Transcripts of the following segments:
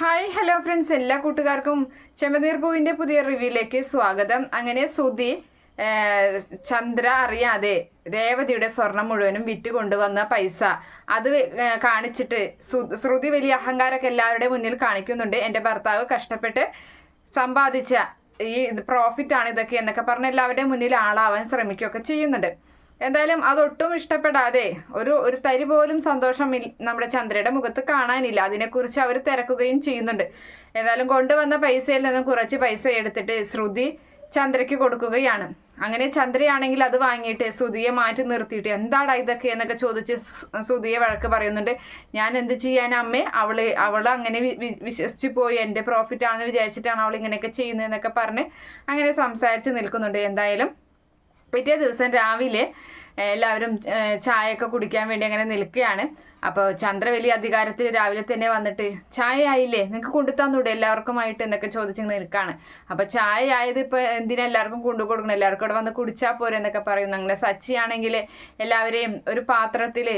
Hi hello friends. എല്ലാ കൂട്ടുകാർക്കും ചെമ്പനീർ പൂവിന്റെ പുതിയ റിവ്യൂയിലേക്ക് സ്വാഗതം. അങ്ങനെ സുധി ചന്ദ്ര അറിയാതെ രേവതിയുടെ സ്വർണം മുഴുവനും വിറ്റ് കൊണ്ടുവന്ന പൈസ. അത് കാണിച്ചിട്ട് ശ്രുതി വലിയ അഹങ്കാരമൊക്കെ എല്ലാവരുടെ മുന്നിൽ കാണിക്കുന്നുണ്ട്. എന്റെ ഭർത്താവ് കഷ്ടപ്പെട്ട് സമ്പാദിച്ച ഈ പ്രോഫിറ്റ് ആണ് ഇതൊക്കെ എന്നൊക്കെ പറഞ്ഞ് എല്ലാവരുടെയും മുന്നിൽ ആളാവാൻ ശ്രമിക്കുകയൊക്കെ ചെയ്യുന്നുണ്ട്. എന്തായാലും അതൊട്ടും ഇഷ്ടപ്പെടാതെ ഒരു ഒരു തരി പോലും സന്തോഷം നമ്മുടെ ചന്ദ്രയുടെ മുഖത്ത് കാണാനില്ല. അതിനെക്കുറിച്ച് അവർ തിരക്കുകയും ചെയ്യുന്നുണ്ട്. എന്തായാലും കൊണ്ടുവന്ന പൈസയിൽ നിന്നും കുറച്ച് പൈസ എടുത്തിട്ട് ശ്രുതി ചന്ദ്രയ്ക്ക് കൊടുക്കുകയാണ്. അങ്ങനെ ചന്ദ്രയാണെങ്കിൽ അത് വാങ്ങിയിട്ട് ശ്രുതിയെ മാറ്റി നിർത്തിയിട്ട് എന്താടാ ഇതൊക്കെ എന്നൊക്കെ ചോദിച്ച് ശ്രുതിയെ വഴക്ക് പറയുന്നുണ്ട്. ഞാൻ എന്ത് ചെയ്യാൻ അമ്മേ? അവൾ അവൾ അങ്ങനെ വിശ്വസിച്ച് പോയി. എന്റെ പ്രോഫിറ്റ് ആണെന്ന് വിചാരിച്ചിട്ടാണ് അവൾ ഇങ്ങനെയൊക്കെ ചെയ്യുന്നതെന്നൊക്കെ പറഞ്ഞ് അങ്ങനെ സംസാരിച്ച് നിൽക്കുന്നുണ്ട്. എന്തായാലും പിറ്റേ ദിവസം രാവിലെ എല്ലാവരും ചായയൊക്കെ കുടിക്കാൻ വേണ്ടി അങ്ങനെ നിൽക്കുകയാണ്. അപ്പോൾ ചന്ദ്രവലി അധികാരത്തിൽ രാവിലെ തന്നെ വന്നിട്ട് ചായ ആയില്ലേ? നിങ്ങൾക്ക് കൊണ്ടുതന്നൂടെ എല്ലാവർക്കുമായിട്ട്? എന്നൊക്കെ ചോദിച്ച് നിൽക്കാണ്. അപ്പോൾ ചായ ആയത് ഇപ്പോൾ എന്തിനാ എല്ലാവർക്കും കൊണ്ടു കൊടുക്കണം? എല്ലാവർക്കും ഇവിടെ വന്ന് കുടിച്ചാൽ പോരെ എന്നൊക്കെ പറയുന്നു. അങ്ങനെ സച്ചിയാണെങ്കിൽ എല്ലാവരെയും ഒരു പാത്രത്തിൽ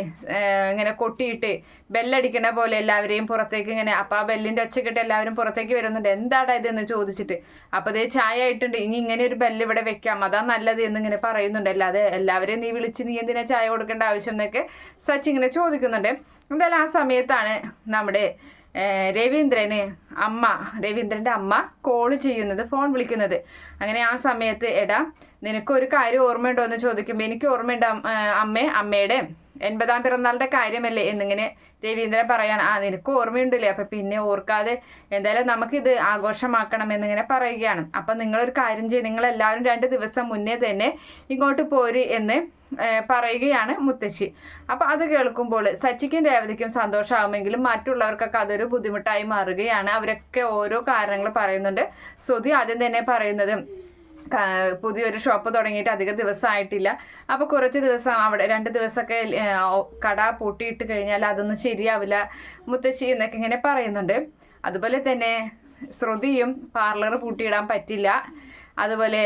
ഇങ്ങനെ കൊട്ടിയിട്ട് ബെല്ലടിക്കണ പോലെ എല്ലാവരെയും പുറത്തേക്ക് ഇങ്ങനെ അപ്പോൾ ആ ബെല്ലിന്റെ ഒച്ചക്കിട്ട് എല്ലാവരും പുറത്തേക്ക് വരുന്നുണ്ട്. എന്താടാ ഇത്? എന്ന് ചോദിച്ചിട്ട് അപ്പോൾ അതേ ചായ ആയിട്ടുണ്ട്. ഇനി ഇങ്ങനെ ഒരു ബെല്ല് ഇവിടെ വെക്കാം. അതാ നല്ലത് എന്നിങ്ങനെ പറയുന്നുണ്ട്. അല്ലാതെ എല്ലാവരെയും നീ വിളിച്ച് നീ എന്തിനാ ചായ കൊടുക്കേണ്ട ആവശ്യം എന്നൊക്കെ സച്ചി ഇങ്ങനെ ചോദിക്കുന്നുണ്ട്. എന്തായാലും ആ സമയത്താണ് നമ്മുടെ രവീന്ദ്രന് അമ്മ രവീന്ദ്രന്റെ അമ്മ കോൾ ചെയ്യുന്നത് ഫോൺ വിളിക്കുന്നത്. അങ്ങനെ ആ സമയത്ത് എടാ നിനക്കൊരു കാര്യം ഓർമ്മയുണ്ടോ എന്ന് ചോദിക്കുമ്പോൾ എനിക്ക് ഓർമ്മയുണ്ട് അമ്മേ അമ്മയുടെ എൺപതാം പിറന്നാളുടെ കാര്യമല്ലേ എന്നിങ്ങനെ രവീന്ദ്രൻ പറയാണ് ആ നിനക്ക് ഓർമ്മയുണ്ടല്ലേ? അപ്പം പിന്നെ ഓർക്കാതെ എന്തായാലും നമുക്കിത് ആഘോഷമാക്കണം എന്നിങ്ങനെ പറയുകയാണ്. അപ്പം നിങ്ങളൊരു കാര്യം ചെയ്യും നിങ്ങളെല്ലാവരും രണ്ട് ദിവസം മുന്നേ തന്നെ ഇങ്ങോട്ട് പോര് എന്ന് പറയുകയാണ് മുത്തശ്ശി. അപ്പം അത് കേൾക്കുമ്പോൾ സച്ചിക്കും രേവതിക്കും സന്തോഷമാകുമെങ്കിലും മറ്റുള്ളവർക്കൊക്കെ അതൊരു ബുദ്ധിമുട്ടായി മാറുകയാണ്. അവരൊക്കെ ഓരോ കാരണങ്ങൾ പറയുന്നുണ്ട്. ശ്രുതി ആദ്യം തന്നെ പറയുന്നത് പുതിയൊരു ഷോപ്പ് തുടങ്ങിയിട്ട് അധിക ദിവസമായിട്ടില്ല. അപ്പോൾ കുറച്ച് ദിവസം അവിടെ രണ്ട് ദിവസമൊക്കെ കട പൂട്ടിയിട്ട് കഴിഞ്ഞാൽ അതൊന്നും ശരിയാവില്ല. മുത്തശ്ശി എന്നൊക്കെ ഇങ്ങനെ പറയുന്നുണ്ട്. അതുപോലെ തന്നെ ശ്രുതിയും പാർലർ പൂട്ടിയിടാൻ പറ്റില്ല. അതുപോലെ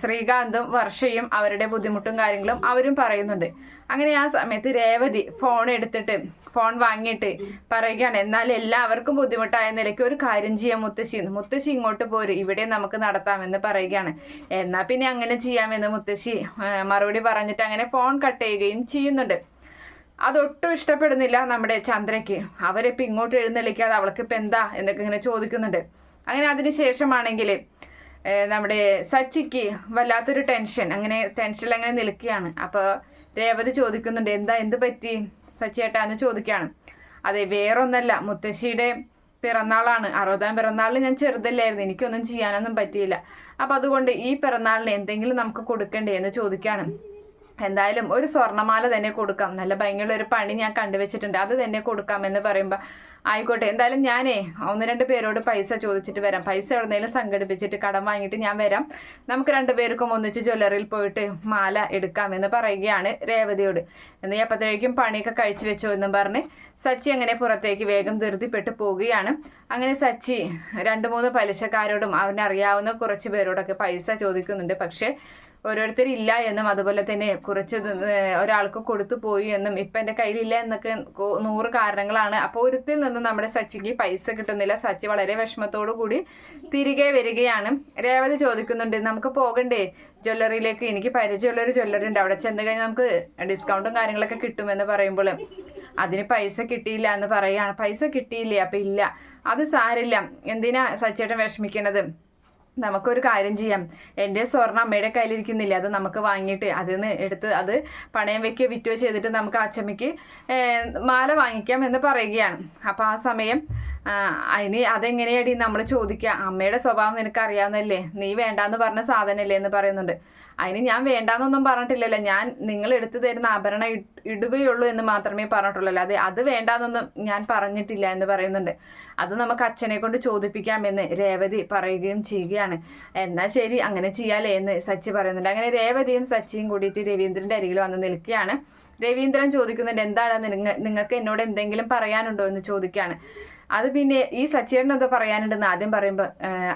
ശ്രീകാന്തും വർഷയും അവരുടെ ബുദ്ധിമുട്ടും കാര്യങ്ങളും അവരും പറയുന്നുണ്ട്. അങ്ങനെ ആ സമയത്ത് രേവതി ഫോൺ എടുത്തിട്ട് ഫോൺ വാങ്ങിയിട്ട് പറയുകയാണ് എന്നാൽ എല്ലാവർക്കും ബുദ്ധിമുട്ടായ നിലയ്ക്ക് ഒരു കാര്യം ചെയ്യാം മുത്തശ്ശി. മുത്തശ്ശി ഇങ്ങോട്ട് പോര് ഇവിടെ നമുക്ക് നടത്താമെന്ന് പറയുകയാണ്. എന്നാൽ പിന്നെ അങ്ങനെ ചെയ്യാമെന്ന് മുത്തശ്ശി മറുപടി പറഞ്ഞിട്ട് അങ്ങനെ ഫോൺ കട്ട് ചെയ്യുകയും ചെയ്യുന്നുണ്ട്. അതൊട്ടും ഇഷ്ടപ്പെടുന്നില്ല നമ്മുടെ ചന്ദ്രയ്ക്ക്. അവരിപ്പോൾ ഇങ്ങോട്ട് എഴുന്നള്ളിക്കാതെ അവൾക്ക് ഇപ്പം എന്താ? എന്നൊക്കെ ഇങ്ങനെ ചോദിക്കുന്നുണ്ട്. അങ്ങനെ അതിന് ശേഷമാണെങ്കിൽ നമ്മുടെ സച്ചിക്ക് വല്ലാത്തൊരു ടെൻഷൻ അങ്ങനെ ടെൻഷനിൽ അങ്ങനെ നിൽക്കുകയാണ്. അപ്പോൾ രേവതി ചോദിക്കുന്നുണ്ട് എന്താ എന്ത് പറ്റി സച്ചിയേട്ടാ? എന്ന് ചോദിക്കുകയാണ്. അതെ വേറൊന്നല്ല. മുത്തശ്ശിയുടെ പിറന്നാളാണ്. അറുപതാം പിറന്നാളിൽ ഞാൻ ചെറുതല്ലായിരുന്നു. എനിക്കൊന്നും ചെയ്യാനൊന്നും പറ്റിയില്ല. അപ്പം അതുകൊണ്ട് ഈ പിറന്നാളിന് എന്തെങ്കിലും നമുക്ക് കൊടുക്കണ്ടേ എന്ന് ചോദിക്കുകയാണ്. എന്തായാലും ഒരു സ്വർണമാല തന്നെ കൊടുക്കാം. നല്ല ഭംഗിയുള്ള ഒരു പണി ഞാൻ കണ്ടുവച്ചിട്ടുണ്ട്. അത് തന്നെ കൊടുക്കാം എന്ന് പറയുമ്പോൾ ആയിക്കോട്ടെ എന്തായാലും ഞാനേ ഒന്ന് രണ്ട് പേരോട് പൈസ ചോദിച്ചിട്ട് വരാം. പൈസ എവിടെന്നെങ്കിലും സംഘടിപ്പിച്ചിട്ട് കടം വാങ്ങിയിട്ട് ഞാൻ വരാം. നമുക്ക് രണ്ടുപേർക്കും ഒന്നിച്ച് ജ്വല്ലറിയിൽ പോയിട്ട് മാല എടുക്കാമെന്ന് പറയുകയാണ് രേവതിയോട്. എന്നീ അപ്പോഴത്തേക്കും പണിയൊക്കെ കഴിച്ചു വെച്ചോ എന്നും പറഞ്ഞ് സച്ചി അങ്ങനെ പുറത്തേക്ക് വേഗം ധൃതിപ്പെട്ട് പോവുകയാണ്. അങ്ങനെ സച്ചി രണ്ട് മൂന്ന് പലിശക്കാരോടും അവനറിയാവുന്ന കുറച്ച് പേരോടൊക്കെ പൈസ ചോദിക്കുന്നുണ്ട്. പക്ഷേ ഓരോരുത്തരില്ല എന്നും അതുപോലെ തന്നെ കുറച്ച് ഒരാൾക്ക് കൊടുത്തു പോയി എന്നും ഇപ്പം എന്റെ കയ്യിലില്ല എന്നൊക്കെ നൂറ് കാരണങ്ങളാണ്. അപ്പോൾ ഒരുത്തിൽ നിന്നും നമ്മുടെ സച്ചിക്ക് പൈസ കിട്ടുന്നില്ല. സച്ചി വളരെ വിഷമത്തോടു കൂടി തിരികെ വരികയാണ്. രേവതി ചോദിക്കുന്നുണ്ട് നമുക്ക് പോകണ്ടേ? ജ്വല്ലറിയിലേക്ക് എനിക്ക് പരിചയമുള്ള ഒരു ജ്വല്ലറി ഉണ്ട്. അവിടെ ചെന്ന് കഴിഞ്ഞാൽ നമുക്ക് ഡിസ്കൗണ്ടും കാര്യങ്ങളൊക്കെ കിട്ടുമെന്ന് പറയുമ്പോൾ അതിന് പൈസ കിട്ടിയില്ല എന്ന് പറയുകയാണ് പൈസ കിട്ടിയില്ലേ? അപ്പം ഇല്ല. അത് സാരില്ല. എന്തിനാ സച്ചേട്ടൻ വിഷമിക്കണത്? നമുക്കൊരു കാര്യം ചെയ്യാം. എന്റെ സ്വർണം അമ്മയുടെ കയ്യിലിരിക്കുന്നില്ല? അത് നമുക്ക് വാങ്ങിയിട്ട് അതിൽ നിന്ന് എടുത്ത് അത് പണയം വെക്കുകയോ വിറ്റോ ചെയ്തിട്ട് നമുക്ക് അച്ചമ്മയ്ക്ക് മാല വാങ്ങിക്കാം എന്ന് പറയുകയാണ്. അപ്പോൾ ആ സമയം അതിന് അതെങ്ങനെയാടി നമ്മൾ ചോദിക്കുക അമ്മയുടെ സ്വഭാവം നിനക്ക് അറിയാവുന്നല്ലേ നീ വേണ്ടാന്ന് പറഞ്ഞ സാധനമല്ലേ എന്ന് പറയുന്നുണ്ട്. അതിന് ഞാൻ വേണ്ടാന്നൊന്നും പറഞ്ഞിട്ടില്ലല്ലോ. ഞാൻ നിങ്ങൾ എടുത്തു തരുന്ന ആഭരണം ഇടുകയുള്ളൂ എന്ന് മാത്രമേ പറഞ്ഞിട്ടുള്ളൂ അല്ലേ അത് വേണ്ടാന്നൊന്നും ഞാൻ പറഞ്ഞിട്ടില്ല എന്ന് പറയുന്നുണ്ട്. അത് നമുക്ക് അച്ഛനെ കൊണ്ട് ചോദിപ്പിക്കാമെന്ന് രേവതി പറയുകയും ചെയ്യുകയാണ്. എന്നാൽ ശരി അങ്ങനെ ചെയ്യാലേ എന്ന് സച്ചി പറയുന്നുണ്ട്. അങ്ങനെ രേവതിയും സച്ചിയും കൂടിയിട്ട് രവീന്ദ്രന്റെ അരികിൽ വന്ന് നിൽക്കുകയാണ്. രവീന്ദ്രൻ ചോദിക്കുന്നുണ്ട് എന്താണ് നിങ്ങൾ നിങ്ങൾക്ക് എന്നോട് എന്തെങ്കിലും പറയാനുണ്ടോ? എന്ന് ചോദിക്കുകയാണ്. അത് പിന്നെ ഈ സച്ചേട്ടൻ എന്താ പറയാനുണ്ടെന്ന് ആദ്യം പറയുമ്പോൾ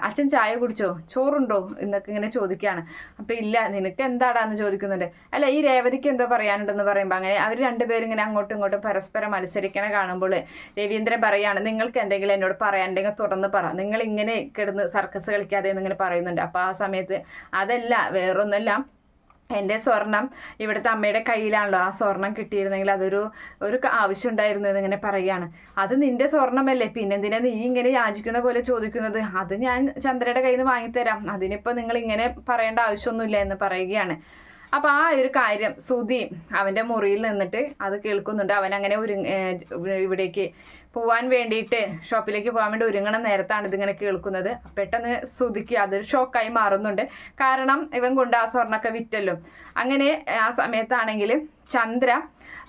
അച്ഛൻ ചായ കുടിച്ചോ? ചോറുണ്ടോ? എന്നൊക്കെ ഇങ്ങനെ ചോദിക്കുകയാണ് അപ്പം ഇല്ല നിനക്ക് എന്താടാന്ന് ചോദിക്കുന്നുണ്ട്. അല്ല ഈ രേവതിക്ക് എന്തോ പറയാനുണ്ടെന്ന് പറയുമ്പോൾ അങ്ങനെ അവർ രണ്ടുപേരും ഇങ്ങനെ അങ്ങോട്ടും ഇങ്ങോട്ടും പരസ്പരം മത്സരിക്കണ കാണുമ്പോൾ രവീന്ദ്രൻ പറയുകയാണ് നിങ്ങൾക്ക് എന്തെങ്കിലും എന്നോട് പറയാനുണ്ടെങ്കിൽ തുറന്ന് പറ. നിങ്ങൾ ഇങ്ങനെ കിടന്ന് സർക്കസ് കളിക്കാതെ എന്നിങ്ങനെ പറയുന്നുണ്ട്. അപ്പോൾ ആ സമയത്ത് അതല്ല വേറൊന്നുമല്ല. എന്റെ സ്വർണം ഇവിടുത്തെ അമ്മയുടെ കയ്യിലാണല്ലോ. ആ സ്വർണം കിട്ടിയിരുന്നെങ്കിൽ അതൊരു ഒരു ആവശ്യം ഉണ്ടായിരുന്നു എന്നിങ്ങനെ പറയുകയാണ്. അത് നിന്റെ സ്വർണമല്ലേ പിന്നെന്തിനാ നീ ഇങ്ങനെ യാചിക്കുന്ന പോലെ ചോദിക്കുന്നത്? അത് ഞാൻ ചന്ദ്രയുടെ കയ്യിൽ നിന്ന് വാങ്ങിത്തരാം. അതിനിപ്പോൾ നിങ്ങൾ ഇങ്ങനെ പറയേണ്ട ആവശ്യമൊന്നുമില്ല എന്ന് പറയുകയാണ്. അപ്പോൾ ആ ഒരു കാര്യം സുധി അവന്റെ മുറിയിൽ നിന്നിട്ട് അത് കേൾക്കുന്നുണ്ട്. അവൻ അങ്ങനെ ഒരു ഇവിടേക്ക് പോവാൻ വേണ്ടിയിട്ട് ഷോപ്പിലേക്ക് പോകാൻ വേണ്ടി ഒരുങ്ങണ നേരത്താണ് ഇതിങ്ങനെ കേൾക്കുന്നത്. പെട്ടെന്ന് സുധിക്ക് അതൊരു ഷോക്കായി മാറുന്നുണ്ട്. കാരണം ഇവൻ കൊണ്ട് ആ സ്വർണമൊക്കെ വിറ്റല്ലോ. അങ്ങനെ ആ സമയത്താണെങ്കിൽ ചന്ദ്ര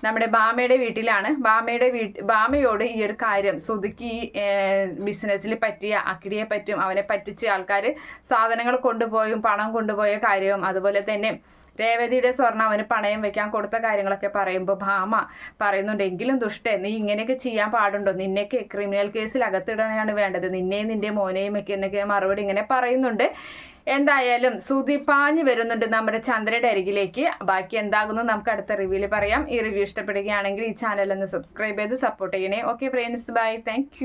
നമ്മുടെ ബാമയുടെ വീട്ടിലാണ്. ബാമയുടെ വീട്ട് ബാമയോട് ഈ ഒരു കാര്യം സുധിക്ക് ഈ ബിസിനസ്സിൽ പറ്റിയ അക്കിടിയെ പറ്റും അവനെ പറ്റിച്ച് ആൾക്കാർ സാധനങ്ങൾ കൊണ്ടുപോയും പണം കൊണ്ടുപോയ കാര്യവും അതുപോലെ തന്നെ രേവതിയുടെ സ്വർണം അവന് പണയം വെക്കാൻ കൊടുത്ത കാര്യങ്ങളൊക്കെ പറയുമ്പോൾ ഭാമ പറയുന്നുണ്ട് എങ്കിലും ദുഷ്ടേ നീ ഇങ്ങനെയൊക്കെ ചെയ്യാൻ പാടുണ്ടോ? നിന്നെയൊക്കെ ക്രിമിനൽ കേസിൽ അകത്തിടാനാണ് വേണ്ടത്. നിന്നെയും നിന്റെ മോനെയും ഒക്കെ എന്നൊക്കെ മറുപടി ഇങ്ങനെ പറയുന്നുണ്ട്. എന്തായാലും സുതി പാഞ്ഞു വരുന്നുണ്ട് നമ്മുടെ ചന്ദ്രയുടെ അരികിലേക്ക്. ബാക്കി എന്താകുന്നു നമുക്ക് അടുത്ത റിവ്യൂൽ പറയാം. ഈ റിവ്യൂ ഇഷ്ടപ്പെടുകയാണെങ്കിൽ ഈ ചാനൽ ഒന്ന് സബ്സ്ക്രൈബ് ചെയ്ത് സപ്പോർട്ട് ചെയ്യണേ. Okay friends bye thank